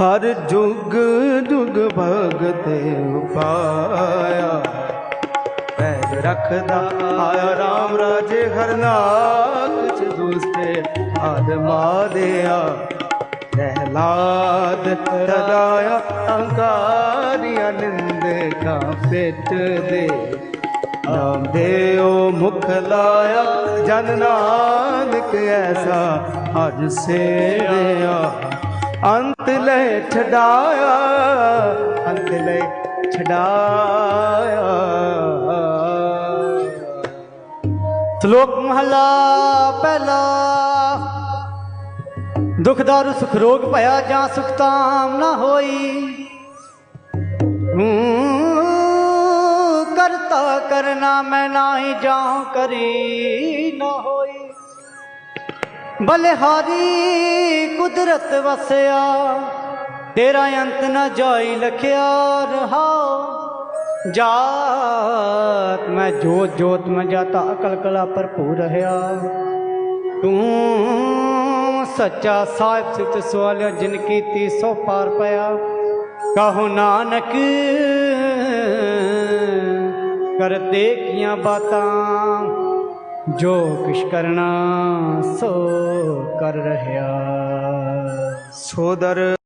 ਹਰ ਜੁਗ ਜੁਗ ਭਗਤ ਉਪਾਇਆ ਪੈਰ ਰੱਖਦਾ ਆਇਆ ਰਾਮ ਰਾਜੇ ਹਰਨਾਥ ਚ ਦੁਸਤੇ ਆਦਮਾ ਦਿਆ। ਪ੍ਰਹਿਲਾਦ ਤਰਾਇਆ ਅੰਕਾਰਿਆ ਨਿੰਦ ਕਾ ਪਿੱਟ ਦੇ। ਨਾਮ ਦੇਓ ਮੁਖ ਲਾਇਆ ਜਨ ਨਾਨਕ ਐਸਾ ਅਜ ਸੇਵਿਆ। ਅੰਤ ਲੈ ਛਡਾਇਆ, ਅੰਤ ਲੈ ਛਡਾਇਆ। ਸ਼ਲੋਕ ਮਹਲਾ ਪਹਿਲਾ ਦੁਖਦਾਰੂ ਸੁਖ ਰੋਗ ਭਇਆ ਜਾਂ ਸੁਖ ਤਾਮ ਨਾ ਹੋਈ। ਕਰਤਾ ਕਰਨਾ ਮੈਂ ਨਾਹੀ ਜਾਂ ਕਰੀ ਨਾ ਹੋਈ। ਬਲਿਹਾਰੀ ਕੁਦਰਤ ਵਸਿਆ, ਤੇਰਾ ਅੰਤ ਨਾ ਜਾਈ ਲਖਿਆ ਰਹਾਓ ਜਾਤ ਮੈਂ ਜੋਤ ਜੋਤ ਮੈਂ ਜਾਤਾ, ਅਕਲ ਕਲਾ ਭਰਪੂਰ ਰਹਾ। ਤੂੰ ਸੱਚਾ ਸਾਹਿਬ ਸਿਤ ਸਵਾਲਿਆ, ਜਿਨ ਕੀਤੀ ਸੋ ਪਾਰ ਪਿਆ। ਕਹੋ ਨਾਨਕ ਕਰ ਕੀਆਂ ਬਾਤਾਂ ਜੋ ਕਿਛ ਕਰਨਾ ਸੋ ਕਰ ਰਹਾ ਸੋਦਰ